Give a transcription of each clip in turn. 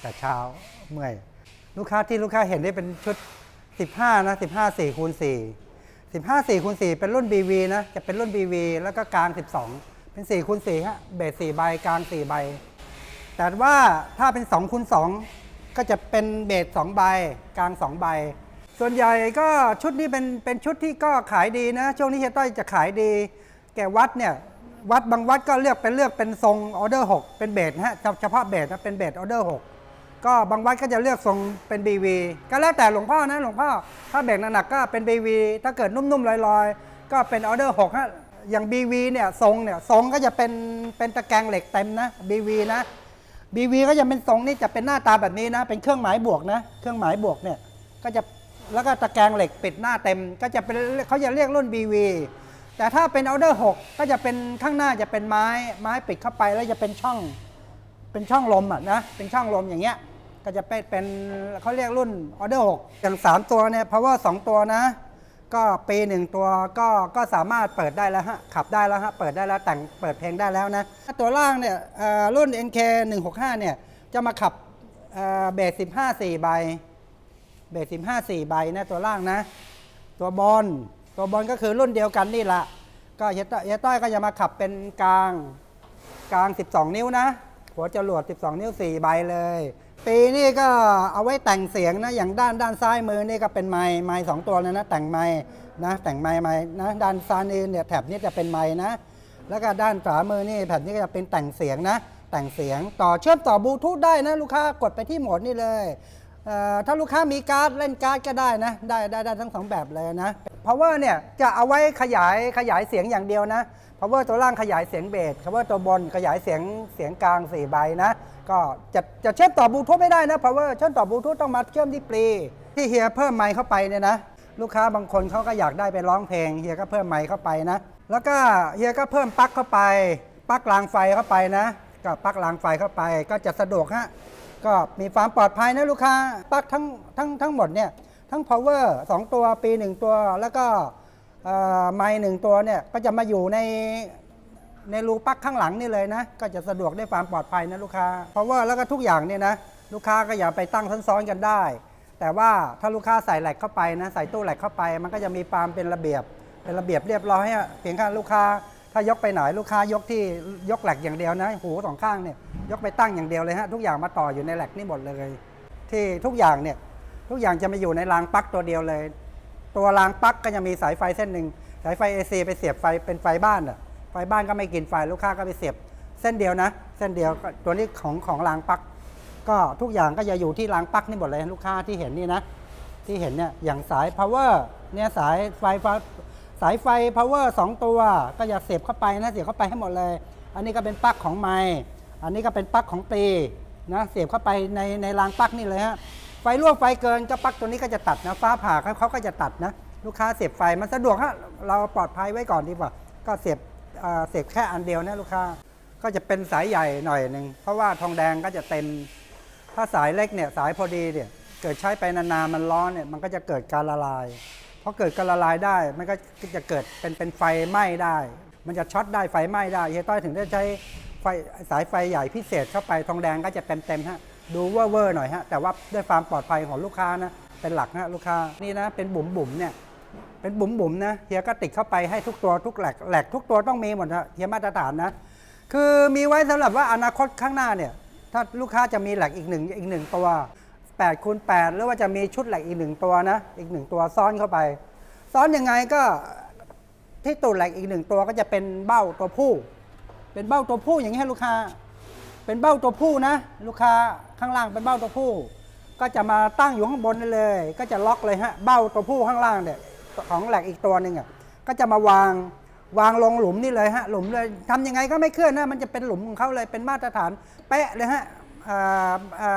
แต่เช้าเมื่อย ลูกค้าที่ลูกค้าเห็นนี่เป็นชุด 15 นะ 15 4คูณ4 15 4คูณ4เป็นรุ่น BV นะ จะเป็นรุ่น BV แล้วก็กลาง 12 เป็น4คูณ4ฮะเบส4ใบกลาง 4 ใบ แต่ว่าถ้าเป็น2คูณ2ก็จะเป็นเบส2ใบกลาง 2 ใบ ส่วนใหญ่ก็ชุดนี้เป็นเป็นชุดที่ก็ขายดีนะ ช่วงนี้เฮียต้อยจะขายดี แก่วัดเนี่ย วัดบางวัดก็เลือกเป็นเลือกเป็นทรงออเดอร์ 6 เป็นเบสฮะเฉพาะเบสนะเป็นเบสออเดอร์ 6 ก็บางวัดก็จะเลือกทรงเป็น BV ก็แล้วแต่หลวงพ่อนะหลวงพ่อ ถ้าเบรกหนักๆก็เป็น BV ถ้าเกิดนุ่มๆลอยๆ ก็เป็นออเดอร์6ฮะอย่าง BV เนี่ยทรงเนี่ยทรงก็จะเป็นเป็นตะแกรงเหล็กเต็มนะ BV นะ BV ก็จะเป็นทรงนี่จะเป็นหน้าตาแบบนี้นะ เป็นเครื่องหมายบวกนะ เครื่องหมายบวกเนี่ยก็จะแล้วก็ตะแกรงเหล็กปิดหน้าเต็ม ก็จะเป็นเขาจะเรียกรุ่น BV แต่ถ้าเป็นออเดอร์6ก็จะเป็นข้างหน้าจะเป็นไม้ไม้ปิดเข้าไปแล้วจะเป็นช่อง เป็นช่องลมอะนะ เป็นช่องลมอย่างเงี้ย ก็จะเป็นเป็นเขาเรียกรุ่นออเดอร์6อย่าง 3 ตัวเนี่ย power 2 ตัวนะ ก็ปีหนึ่งตัวก็ก็สามารถเปิดได้แล้วฮะ ขับได้แล้วฮะ เปิดได้แล้วแต่งเปิดเพลงได้แล้วนะ ตัวล่างเนี่ยเอ่อรุ่น NK 165เนี่ย จะมาขับเบส15 4ใบ เบส15 4ใบนะตัวล่างนะ ตัวบอล ตัวบอลก็คือรุ่นเดียวกันนี่แหละ ก็เฮียต้ยเฮียต้อยก็จะมาขับเป็นกลางกลาง 12 นิ้วนะ หัวจรวด 12 นิ้ว 4 ใบเลย ปีนี่ก็เอาไว้แต่งเสียงนะ อย่างด้านด้านซ้ายมือนี่ก็เป็นไม้ไม้สองตัวเลยนะ แต่งไม้นะ แต่งไม้ไม้นะ ด้านซ้ายนี่เนี่ยแถบนี้จะเป็นไม้นะ แล้วก็ด้านขวามือนี่แผ่นนี้ก็จะเป็นแต่งเสียงนะ แต่งเสียงต่อเชื่อมต่อบลูทูธได้นะลูกค้ากดไปที่โหมดนี่เลย ถ้าลูกค้ามีการ์ดเล่นการ์ดก็ได้นะ ได้ได้ได้ทั้งสองแบบเลยนะ power เนี่ยจะเอาไว้ขยายขยายเสียงอย่างเดียวนะ power ตัวล่างขยายเสียงเบส power ตัวบนขยายเสียงเสียงกลาง4ใบนะ ก็จะจะเชื่อมต่อบลูทูธไม่ได้นะ power เชื่อมต่อบลูทูธต้องมาเชื่อมที่ปลีที่เฮียเพิ่มไมค์เข้าไปเนี่ยนะลูกค้าบางคนเขาก็อยากได้ไปร้องเพลงเฮียก็เพิ่มไมค์เข้าไปนะ แล้วก็เฮียก็เพิ่มปลั๊กเข้าไปปลั๊กรางไฟเข้าไปนะ ก็ปลั๊กรางไฟเข้าไปก็จะสะดวกฮะ ก็มีความปลอดภัยนะลูกค้าปลั๊กทั้งทั้งทั้งหมดเนี่ยทั้ง power 2 ตัวปี 1 ตัวแล้วก็ไมค์หนึ่งตัวเนี่ยก็จะมาอยู่ในในรูปลั๊กข้างหลังนี่เลยนะ ก็จะสะดวกได้ความปลอดภัยนะลูกค้า power แล้วก็ทุกอย่างเนี่ยนะลูกค้าก็อย่าไปตั้งซ้อนๆกันได้ แต่ว่าถ้าลูกค้าใส่แหลกเข้าไปนะใส่ตู้แหลกเข้าไป มันก็จะมีความเป็นระเบียบเป็นระเบียบเรียบร้อยอะเพียงแค่ลูกค้า ถ้ายกไปไหนลูกค้ายกที่ยกแหลกอย่างเดียวนะ หูสองข้างเนี่ยยกไปตั้งอย่างเดียวเลยฮะทุกอย่างมาต่ออยู่ในแหลกนี่หมดเลย ที่ทุกอย่างเนี่ยทุกอย่างจะมาอยู่ในรางปลั๊กตัวเดียวเลย ตัวรางปลั๊กก็จะมีสายไฟเส้นหนึ่งสายไฟ AC ไปเสียบไฟเป็นไฟบ้านอะไฟบ้านก็ไม่กินไฟลูกค้าก็ไปเสียบเส้นเดียวนะ เส้นเดียวตัวนี้ของของรางปลั๊กก็ทุกอย่างก็จะอยู่ที่รางปลั๊กนี่หมดเลยลูกค้าที่เห็นนี่นะที่เห็นเนี่ยอย่างสาย power เนี่ยสายไฟฟ้า สายไฟ power 2 ตัว ก็อย่าเสียบเข้าไปนะเสียบเข้าไปให้หมดเลย อันนี้ก็เป็นปลั๊กของไม้อันนี้ก็เป็นปลั๊กของปลีนะเสียบเข้าไปในในรางปลั๊กนี่เลยฮะไฟรั่วไฟเกินก็ปลั๊กตัวนี้ก็จะตัดนะฟ้าผ่าเขาเขาก็จะตัดนะลูกค้าเสียบไฟมันสะดวกฮะเราปลอดภัยไว้ก่อนดีกว่า ก็เสียบเสียบแค่อันเดียวนะลูกค้าก็จะเป็นสายใหญ่หน่อยหนึ่งเพราะว่าทองแดงก็จะเต็ม ถ้าสายเล็กเนี่ยสายพอดีเนี่ยเกิดใช้ไปนานๆมันร้อนเนี่ยมันก็จะเกิดการละลาย อเกิดการละลายได้ มันก็จะเกิดเป็นเป็นไฟไหม้ได้ มันจะช็อตได้ไฟไหม้ได้เฮียต้อยถึงได้ใช้ไฟสายไฟใหญ่พิเศษเข้าไปทองแดงก็จะเต็มเต็มฮะดูเวอร์เวอร์หน่อยฮะแต่ว่าด้วยความปลอดภัยของลูกค้านะเป็นหลักฮะลูกค้านี่นะเป็นบุ๋มบุ๋มเนี่ยเป็นบุ๋มบุ๋มนะเฮียก็ติดเข้าไปให้ทุกตัวทุกแหลกแหลกทุกตัวต้องมีหมดนะเฮียมาตรฐานนะคือมีไว้สำหรับว่าอนาคตข้างหน้าเนี่ยถ้าลูกค้าจะมีแหลกอีกหนึ่งอีกหนึ่งตัว 8คูณ8หรือว่าจะมีชุดแหลกอีกหนึ่งตัวนะ อีกหนึ่งตัวซ้อนเข้าไป ซ้อนยังไงก็ที่ตูดแหลกอีกหนึ่งตัวก็จะเป็นเบ้าตัวผู้ เป็นเบ้าตัวผู้อย่างนี้ให้ลูกค้า เป็นเบ้าตัวผู้นะ ลูกค้าข้างล่างเป็นเบ้าตัวผู้ ก็จะมาตั้งอยู่ข้างบนนี่เลย ก็จะล็อกเลยฮะเบ้าตัวผู้ข้างล่างเนี่ยของแหลกอีกตัวหนึ่งอะก็จะมาวางวางลงหลุมนี่เลยฮะหลุมเลยทำยังไงก็ไม่เคลื่อนนะมันจะเป็นหลุมของเขาเลยเป็นมาตรฐานเป๊ะเลยฮะ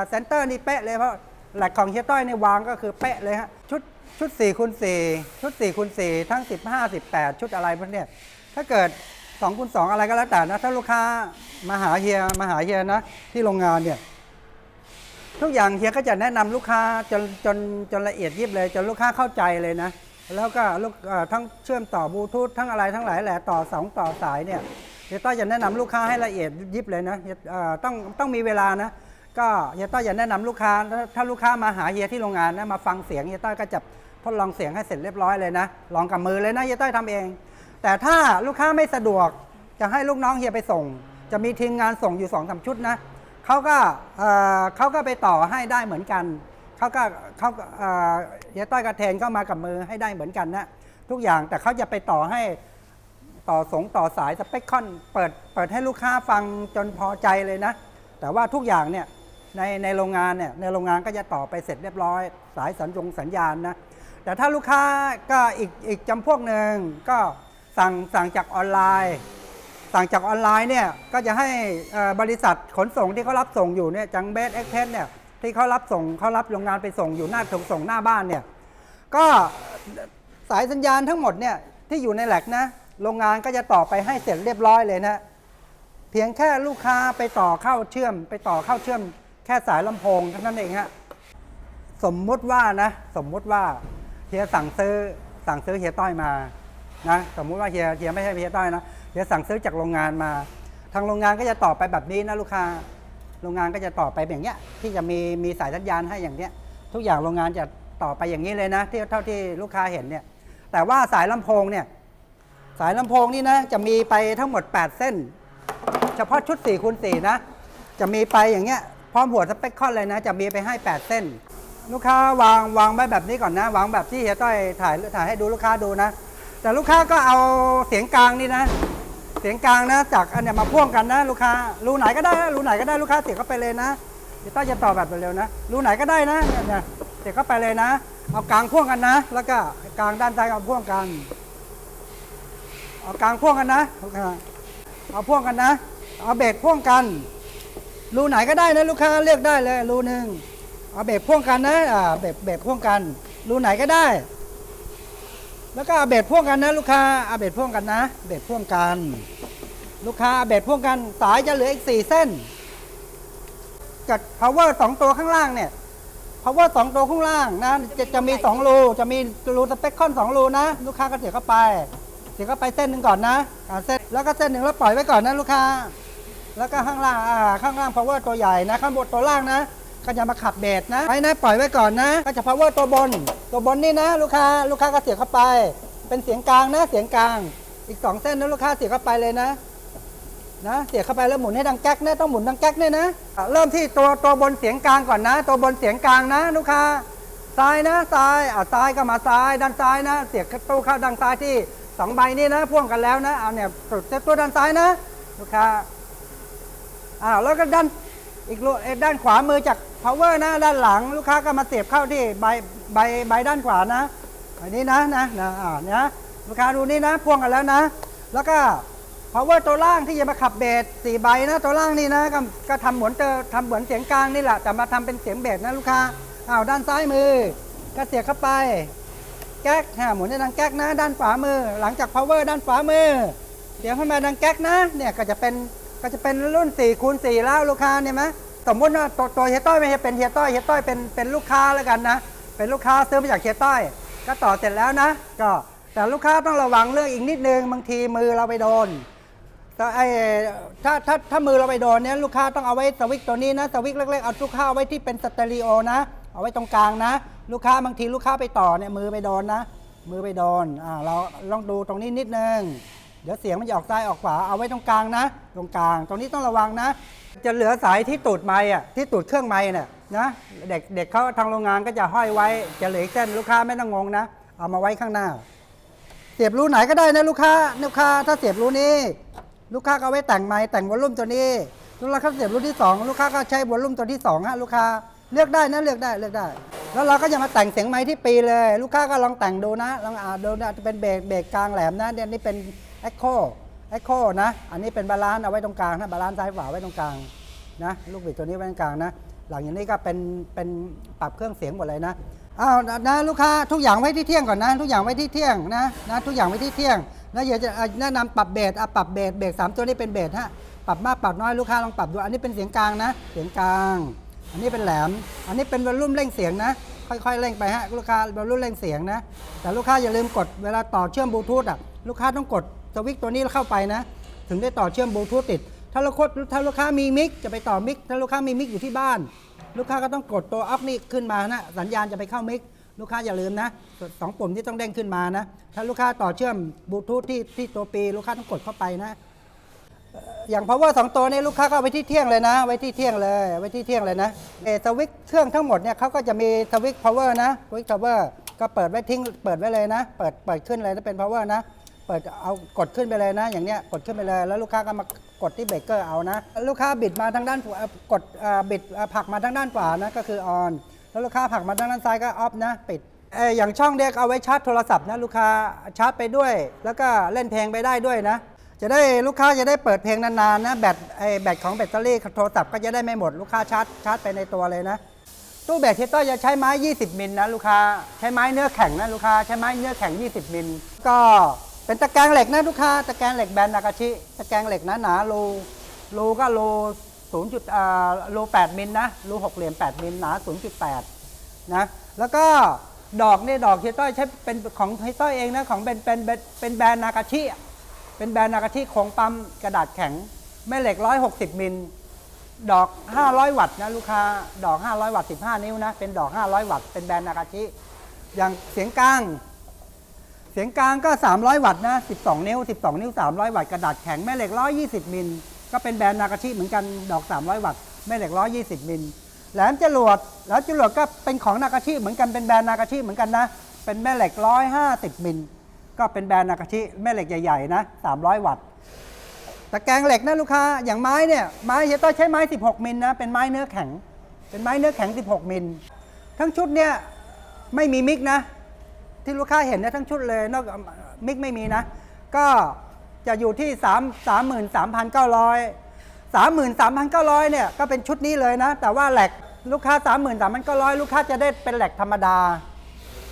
เซนเตอร์นี่เป๊ะเลยเพราะ หลกของเฮียต้อยในวางก็คือเป๊ะเลยฮะชุดชุด4คูณ4ชุด4คูณ4ทั้ง 15 18 ชุดอะไรพวกเนี้ยถ้าเกิด2คูณ2อะไรก็แล้วแต่นะ ถ้าลูกค้ามาหาเฮียมาหาเฮียนะ ที่โรงงานเนี่ย ทุกอย่างเฮียก็จะแนะนำลูกค้าจนจนจนละเอียดยิบเลย จนลูกค้าเข้าใจเลยนะ แล้วก็ลูกทั้งเชื่อมต่อบลูทูธทั้งอะไรทั้งหลายแหละต่อสองต่อสายเนี่ยเฮียต้อยจะแนะนำลูกค้าให้ละเอียดยิบเลยนะต้องต้องมีเวลานะ ก็เฮียต้อยจะแนะนำลูกค้า ถ้าลูกค้ามาหาเฮียที่โรงงานนะมาฟังเสียงเฮียต้อยก็จะทดลองเสียงให้เสร็จเรียบร้อยเลยนะลองกับมือเลยนะเฮียต้อยทำเอง แต่ถ้าลูกค้าไม่สะดวกจะให้ลูกน้องเฮียไปส่ง จะมีทีมงานส่งอยู่สองสามชุดนะเขาก็เออเขาก็ไปต่อให้ได้เหมือนกันเขาก็เขาเออเฮียต้อยกับเทนก็มากับมือให้ได้เหมือนกันนะทุกอย่างแต่เขาจะไปต่อให้ต่อสงต่อสายสเปคคอนเปิดเปิดให้ลูกค้าฟังจนพอใจเลยนะ แต่ว่าทุกอย่างเนี่ย ในในโรงงานเนี่ยในโรงงานก็จะต่อไปเสร็จเรียบร้อย สายสัญญงสัญญาณนะแต่ถ้าลูกค้าก็อีกอีกจำพวกหนึ่งก็สั่งสั่งจากออนไลน์ สั่งจากออนไลน์เนี่ยก็จะให้บริษัทขนส่งที่เขารับส่งอยู่เนี่ยจังเบสเอ็กเพสเนี่ยที่เขารับส่งเขารับโรงงานไปส่งอยู่หน้าส่งส่งหน้าบ้านเนี่ยก็สายสัญญาณทั้งหมดเนี่ยที่อยู่ในแหลกนะโรงงานก็จะต่อไปให้เสร็จเรียบร้อยเลยนะเพียงแค่ลูกค้าไปต่อเข้าเชื่อม ไปต่อเข้าเชื่อม แค่สายลำโพงเท่านั้นเองฮะสมมุติว่านะสมมุติว่าเฮียสั่งซื้อสั่งซื้อเฮียต้อยมานะสมมุติว่าเฮียเฮียไม่ใช่เฮียต้อยนะเฮียสั่งซื้อจากโรงงานมา ทางโรงงานก็จะต่อไปแบบนี้นะลูกค้าโรงงานก็จะต่อไปแบบเนี้ย ที่จะมีมีสายสัญญาณให้อย่างเนี้ย ทุกอย่างโรงงานจะต่อไปอย่างนี้เลยนะที่เท่าที่ลูกค้าเห็นเนี่ย แต่ว่าสายลำโพงเนี่ย สายลำโพงนี่นะจะมีไปทั้งหมด 8 เส้น เฉพาะชุด4คูณ4นะ จะมีไปอย่างเงี้ย พร้อมหัวสเปคคอนเลยนะ จะมีไปให้ 8 เส้น ลูกค้าวางวางไว้แบบนี้ก่อนนะ วางแบบที่เฮียต้อยถ่ายถ่ายให้ดูลูกค้าดูนะ แต่ลูกค้าก็เอาเสียงกลางนี่นะ เสียงกลางนะ จากอันเนี้ยมาพ่วงกันนะ ลูกค้ารูไหนก็ได้นะรูไหนก็ได้ลูกค้าเสียบเข้าไปเลยนะเฮียต้อยจะต่อแบบเร็วๆนะรูไหนก็ได้นะเนี่ยเสียบเข้าไปเลยนะ เอากลางพ่วงกันนะ แล้วก็กลางด้านซ้ายเอาพ่วงกัน เอากลางพ่วงกันนะลูกค้าเอาพ่วงกันนะ เอาเบรกพ่วงกัน รูไหนก็ได้นะลูกค้าเลือกได้เลยรูหนึ่งเอาเบรกพ่วงกันนะอ่าเบรกเบรกพ่วงกัน รูไหนก็ได้ แล้วก็เอาเบรกพ่วงกันนะลูกค้าเอาเบรกพ่วงกันนะเบรกพ่วงกัน ลูกค้าเอาเบรกพ่วงกันสายจะเหลืออีกสี่เส้นกับ power สองตัวข้างล่างเนี่ย power สองตัวข้างล่างนะจะจะมีสองรูจะมีรูสเปคคอนสองรูนะ ลูกค้าก็เสียเข้าไป เสียเข้าไปเส้นหนึ่งก่อนนะอ่าเส้นแล้วก็เส้นหนึ่งแล้วปล่อยไว้ก่อนนะลูกค้า แล้วก็ข้างล่างอ่าข้างล่าง power ตัวใหญ่นะ ข้างบนตัวล่างนะ ก็จะมาขับเบสนะไว้นะปล่อยไว้ก่อนนะ ก็จะ power ตัวบน ตัวบนนี่นะ ลูกค้าลูกค้าก็เสียบเข้าไป เป็นเสียงกลางนะเสียงกลาง อีกสองเส้นนะลูกค้าเสียบเข้าไปเลยนะนะเสียบเข้าไปแล้วหมุนให้ดังแก๊กนะต้องหมุนดังแก๊กเนี่ยนะเริ่มที่ตัวตัวบนเสียงกลางก่อนนะ ตัวบนเสียงกลางนะ ลูกค้าซ้ายนะซ้ายอ่าซ้ายก็มาซ้ายด้านซ้ายนะ เสียบตู้เข้าด้านซ้ายที่สองใบนี่นะพ่วงกันแล้วนะเอาเนี่ยสุดเซตตัวด้านซ้ายนะลูกค้า อ้าวแล้วก็ด้านอีกด้านขวามือจาก power นะด้านหลังลูกค้าก็มาเสียบเข้าที่ใบใบใบด้านขวานะอันนี้นะนะนะอ่าเนี่ยลูกค้าดูนี่นะพ่วงกันแล้วนะ แล้วก็ power ตัวล่างที่จะมาขับเบสสี่ใบนะตัวล่างนี่นะก็ก็ทำเหมือนเจอทำเหมือนเสียงกลางนี่แหละแต่มาทำเป็นเสียงเบสนะลูกค้าอ้าวด้านซ้ายมือ ก็เสียบเข้าไปแก๊กฮะหมุนในดังแก๊กนะ ด้านขวามือ หลังจาก power ด้านขวามือเสียงเข้ามาดังแก๊กนะเนี่ยก็จะเป็น ก็จะเป็นรุ่น4คูณ4แล้วลูกค้าเนี่ยไหมสมมติว่าตัวตัวเฮียต้อยไม่ใช่เป็นเฮียต้อยเฮียต้อยเป็นเป็นลูกค้าแล้วกันนะ เป็นลูกค้าซื้อมาจากเฮียต้อย ก็ต่อเสร็จแล้วนะ ก็แต่ลูกค้าต้องระวังเรื่องอีกนิดนึงบางทีมือเราไปโดนแต่ไอ้ถ้าถ้าถ้ามือเราไปโดนเนี่ยลูกค้าต้องเอาไว้สวิตตัวนี้นะสวิตเล็กๆเอาลูกค้าเอาไว้ที่เป็นสเตอริโอนะ เอาไว้ตรงกลางนะ ลูกค้าบางทีลูกค้าไปต่อเนี่ยมือไปโดนนะ มือไปโดนอ่าเราลองดูตรงนี้นิดนึง เดี๋ยวเสียงมันจะออกซ้ายออกขวาเอาไว้ตรงกลางนะ ตรงกลาง ตรงนี้ต้องระวังนะ จะเหลือสายที่ตูดไม้อะที่ตูดเครื่องไม้เนี่ยนะเด็กเด็กเขาทางโรงงานก็จะห้อยไว้ จะเหลืออกเส้นลูกค้าไม่ต้องงงนะ เอามาไว้ข้างหน้า เสียบรูไหนก็ได้นะลูกค้าลูกค้า ถ้าเสียบรูนี้ ลูกค้าก็เอาไว้แต่งไม้แต่งวอลลุ่มตัวนี้ลูกค้าเสียบรูที่สองลูกค้าก็ใช้วอลลุ่มตัวที่สองฮะลูกค้าเลือกได้นะเลือกได้เลือกได้ แล้วเราก็จะมาแต่งเสียงไม้ที่ปีเลย ลูกค้าก็ลองแต่งดูนะลองอ่านดูนะจะเป็นเบรกเบรกกลางแหลมนะเดี๋ยวนี้เป็น เอ็กโคเอ็กโคนะ อันนี้เป็นบาลานซ์เอาไว้ตรงกลางนะบาลานซ์ซ้ายขวาไว้ตรงกลางนะลูกบิดตัวนี้ไว้ตรงกลางนะ หลังจากนี้ก็เป็นเป็นปรับเครื่องเสียงหมดเลยนะอ้าวนะลูกค้าทุกอย่างไว้ที่เที่ยงก่อนนะ ทุกอย่างไว้ที่เที่ยงนะนะทุกอย่างไว้ที่เที่ยงแล้วเดี๋ยวจะอะแนะนำปรับเบสอะปรับเบสเบสสามตัวนี้เป็นเบสฮะปรับมากปรับน้อยลูกค้าลองปรับดูอันนี้เป็นเสียงกลางนะ เสียงกลาง อันนี้เป็นแหลม อันนี้เป็นวอลลุ่มเร่งเสียงนะค่อยๆเร่งไปฮะลูกค้าวอลลุ่มเร่งเสียงนะแต่ลูกค้าอย่าลืมกดเวลาต่อเชื่อมบลูทูธอะลูกค้าต้องกด สวิตช์ตัวนี้เข้าไปนะ ถึงได้ต่อเชื่อมบลูทูธติด ถ้าลูกค้าถ้าลูกค้ามีมิกจะไปต่อมิกถ้าลูกค้ามีมิกอยู่ที่บ้าน ลูกค้าก็ต้องกดตัวออฟนี่ขึ้นมานะ สัญญาณจะไปเข้ามิกลูกค้าอย่าลืมนะสองปุ่มที่ต้องเด้งขึ้นมานะ ถ้าลูกค้าต่อเชื่อมบลูทูธที่ที่ตัวปีลูกค้าต้องกดเข้าไปนะอย่าง power สองตัวนี้ลูกค้าก็เอาไว้ที่เที่ยงเลยนะ ไว้ที่เที่ยงเลยไว้ที่เที่ยงเลยนะเอสวิตเครื่องทั้งหมดเนี่ยเขาก็จะมีสวิต power นะสวิต power ก็เปิดไว้ทิ้งเปิดไว้เลยนะ เปิดเปิดขึ้นเลยถ้าเป็น power นะ ปิดเอากดขึ้นไปเลยนะ อย่างเนี้ยกดขึ้นไปเลย แล้วลูกค้าก็มากดที่เบรกเกอร์เอานะ ลูกค้าบิดมาทางด้านกดบิดผักมาทางด้านขวานะก็คือ on แล้วลูกค้าผักมาทางด้านซ้ายก็ off นะปิดเอ่ออย่างช่องเด็กเอาไว้ชาร์จโทรศัพท์นะลูกค้าชาร์จไปด้วย แล้วก็เล่นเพลงไปได้ด้วยนะ จะได้ลูกค้าจะได้เปิดเพลงนานๆนะแบตไอแบตของแบตเตอรี่โทรศัพท์ก็จะได้ไม่หมดลูกค้าชาร์จชาร์จไปในตัวเลยนะตู้แบตเทสเตอร์จะใช้ไม้ 20 มิลนะลูกค้าใช้ไม้เนื้อแข็งนะลูกค้าใช้ไม้เนื้อแข็ง 20 มิลก็ เป็นตะแกรงเหล็กนะลูกค้าตะแกรงเหล็กแบนนากาชิ ตะแกรงเหล็กนะหนารูรูก็รู0จุดอ่ารู8มิลนะรูหกเหลี่ยม8มิลหนา0.8นะแล้วก็ดอกนี่ดอกเฮยต้อยใช้เป็นของเฮยต้อยเองนะของเป็นเป็นเป็นแบรนด์นากาชิเป็นแบรนด์นากาชิของปั๊มกระดาษแข็งแม่เหล็ก160มิลดอก 500 วัตต์นะลูกค้าดอก 500 วัตต์ 15 นิ้วนะ เป็นดอก 500 วัตต์ เป็นแบรนด์นากาชิ อย่างเสียงกลาง เสียงกลางก็ 300 วัตต์นะ 12 นิ้ว 12 นิ้ว 300 วัตต์กระดาษแข็งแม่เหล็ก 120 มิล ก็เป็นแบรนด์นากาชิเหมือนกันดอก 300 วัตต์แม่เหล็ก 120 มิล แหลมจรวดแหลมจรวดก็เป็นของนากาชิเหมือนกันเป็นแบรนด์นากาชิเหมือนกันนะ เป็นแม่เหล็ก 150 มิล ก็เป็นแบรนด์นากาชิแม่เหล็กใหญ่ๆนะ 300 วัตต์ตะแกรงเหล็กนะลูกค้าอย่างไม้เนี่ยไม้เฮต้อยใช้ไม้ 16 มิลนะเป็นไม้เนื้อแข็ง เป็นไม้เนื้อแข็ง 16 มิล ทั้งชุดเนี่ยไม่มีมิกนะ ที่ลูกค้าเห็นเนี่ยทั้งชุดเลยนอกมิกไม่มีนะ ก็จะอยู่ที่ 3 33,900 33,900เนี่ยก็เป็นชุดนี้เลยนะ แต่ว่าแหลกลูกค้า 33,900 ลูกค้าจะได้เป็นแหลกธรรมดา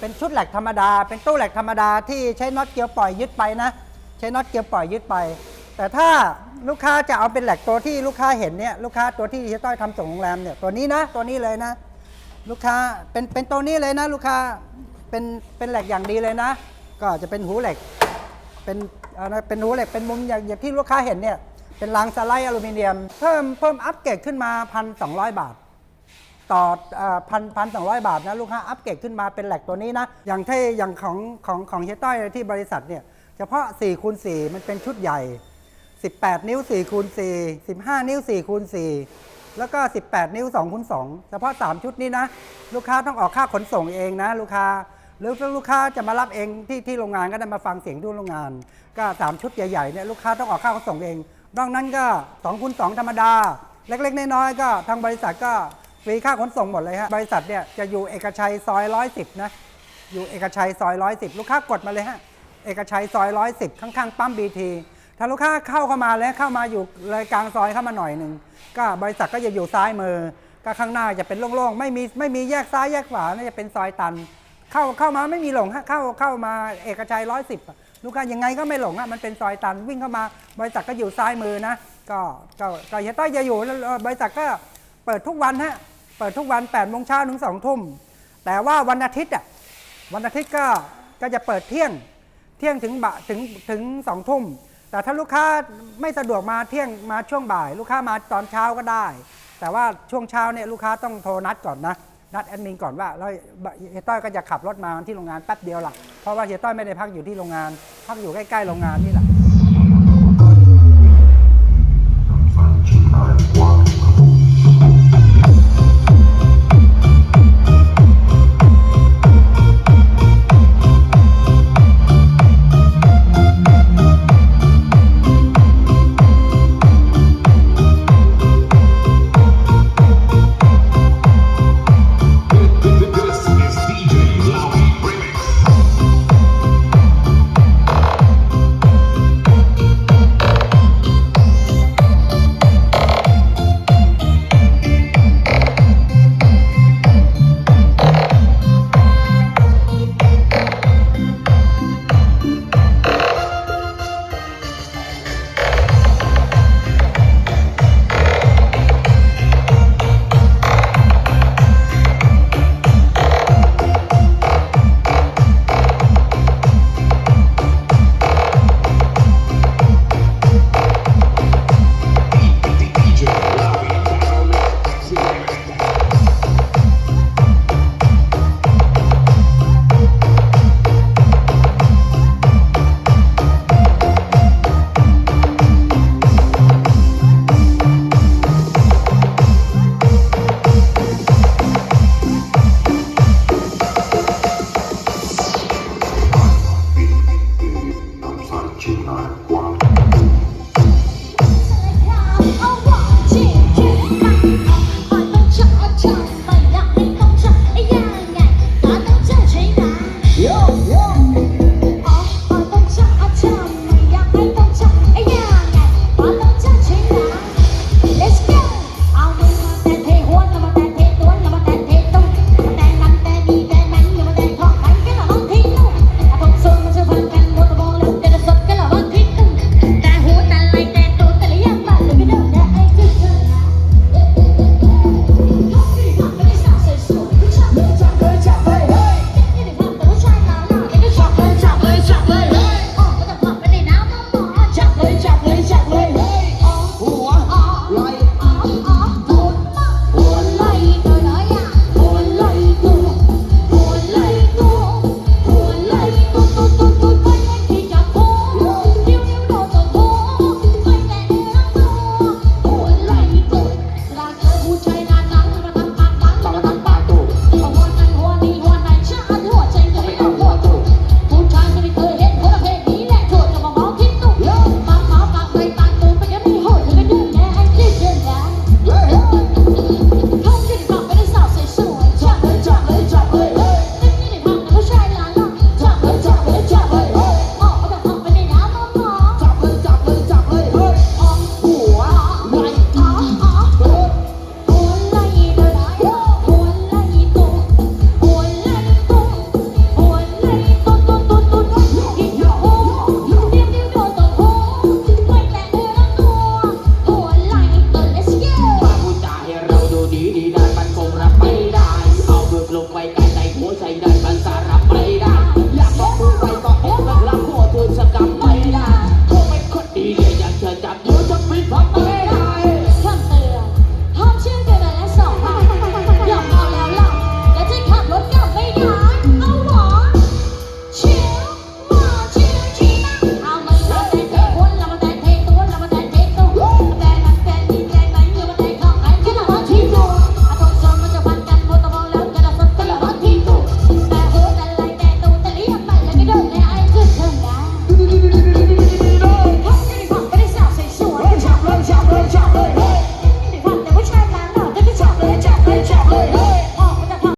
เป็นชุดแหลกธรรมดา เป็นตู้แหลกธรรมดาที่ใช้น็อตเกียวปล่อยยึดไปนะ ใช้น็อตเกียวปล่อยยึดไป แต่ถ้าลูกค้าจะเอาเป็นแหลกตัวที่ลูกค้าเห็นเนี่ยลูกค้าตัวที่เฮียต้อยทำส่งโรงแรมเนี่ยตัวนี้นะตัวนี้เลยนะ ลูกค้าเป็นเป็นตัวนี้เลยนะ ลูกค้า เป็นเป็นแหลกอย่างดีเลยนะ ก็จะเป็นหูเหล็ก เป็นอะไรเป็นหูเหล็กเป็นมุมอย่างอย่างที่ลูกค้าเห็นเนี่ยเป็นรางสไลด์อลูมิเนียม เพิ่มเพิ่มอัปเกรดขึ้นมาพันสองบาท ต่อพันพันสองร้อยบาทนะลูกค้าอัปเกรดขึ้นมาเป็นแหลกตัวนี้นะ อย่างที่อย่างของของของเฮต้อยที่บริษัทเนี่ยเฉพาะ4คูณ4มันเป็นชุดใหญ่ 18 นิ้ว4คูณ4 15 นิ้ว4คูณ4แล้วก็ 18 นิ้ว2คูณ2เฉพาะ 3 ชุดนี้นะ ลูกค้าต้องออกค่าขนส่งเองนะ ลูกค้า หรือลูกค้าจะมารับเองที่ที่โรงงานก็ได้มาฟังเสียงที่โรงงาน ก็ 3 ชุดใหญ่ๆเนี่ยลูกค้าต้องออกค่าขนส่งเอง นอกนั้นก็2คูณ2ธรรมดา เล็กๆน้อยๆก็ทางบริษัทก็ฟรีค่าขนส่งหมดเลยฮะบริษัทเนี่ยจะอยู่เอกชัยซอย110นะอยู่เอกชัยซอย110 ลูกค้ากดมาเลยฮะเอกชัยซอย110 ข้างๆปั๊มบีทีถ้าลูกค้าเข้าเข้ามาแล้วเข้ามาอยู่เลยกลางซอยเข้ามาหน่อยหนึ่งก็บริษัทก็จะอยู่ซ้ายมือก็ข้างหน้าจะเป็นโล่งๆไม่มีไม่มีแยกซ้ายแยกขวาน่าจะเป็นซอยตัน เข้าเข้ามาไม่มีหลงฮะเข้าเข้ามาเอกชัย110ลูกค้ายังไงก็ไม่หลงฮะมันเป็นซอยตันวิ่งเข้ามาบริษัทก็อยู่ซ้ายมือนะ ก็ก็ก็เฮียต้อยจะอยู่บริษัทก็เปิดทุกวันฮะเปิดทุกวัน8โมงเช้าถึง2ทุ่มแต่ว่าวันอาทิตย์อะวันอาทิตย์ก็ก็จะเปิดเที่ยงเที่ยงถึงบ่าถึงถึงสองทุ่มแต่ถ้าลูกค้าไม่สะดวกมาเที่ยงมาช่วงบ่าย ลูกค้ามาตอนเช้าก็ได้ แต่ว่าช่วงเช้าเนี่ยลูกค้าต้องโทรนัดก่อนนะ นัดแอดมินก่อนว่าแล้วเฮียต้อยก็จะขับรถมาที่โรงงานแป๊บเดียวหละเพราะว่าเฮียต้อยไม่ได้พักอยู่ที่โรงงาน พักอยู่ใกล้ๆโรงงานนี่แหละ